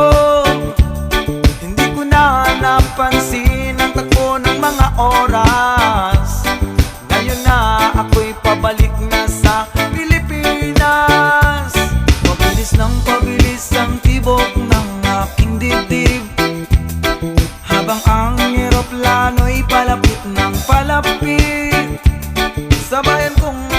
ko. Hindi ko na napansin ang takbo ng mga oras. Ngayon na ako'y pabalik na sa Pilipinas. Pabilis ng pabilis ang tibok ng aking dibdib. Habang ang eroplano'y palapit ng palapit. Sa bayan kong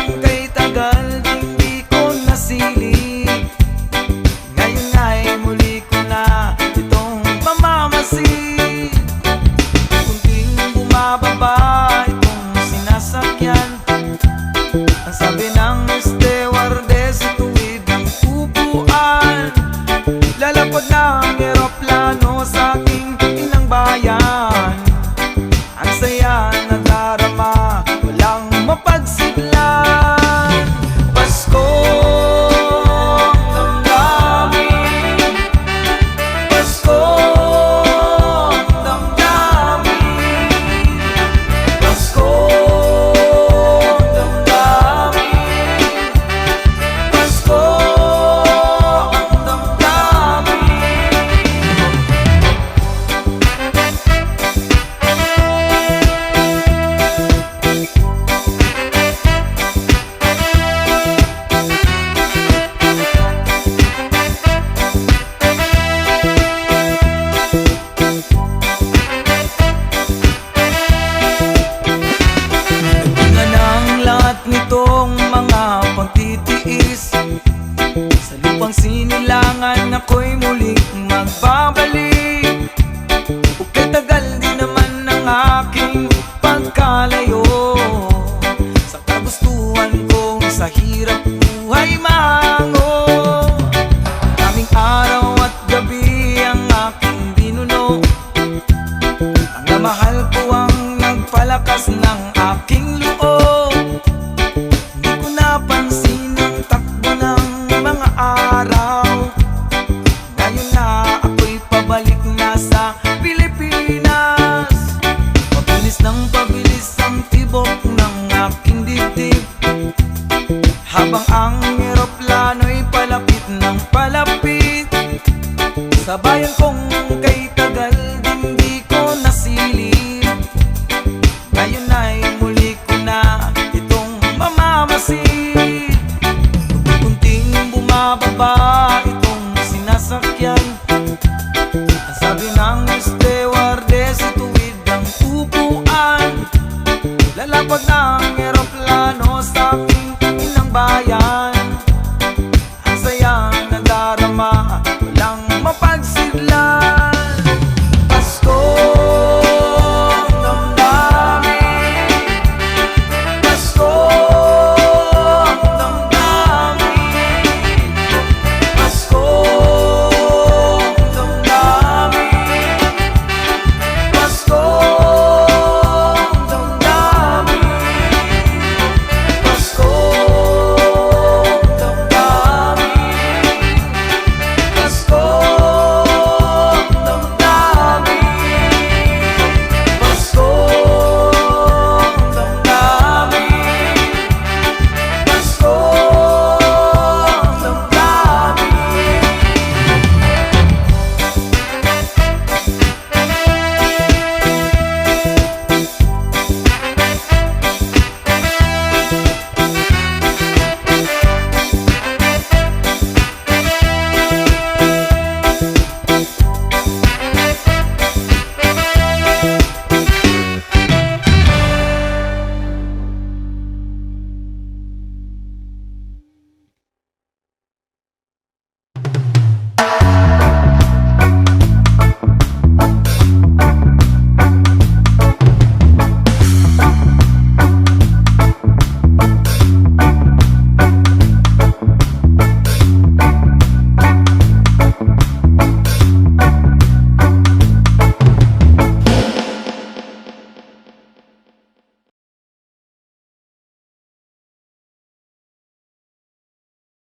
muling magbabalik. Huwag tagal din naman ang aking pagkalayo. Sa kagustuhan kong sa hirap buhay mango. Kaming araw at gabi ang aking binuno. Ang namahal ko ang nagpalakas ng aking loob.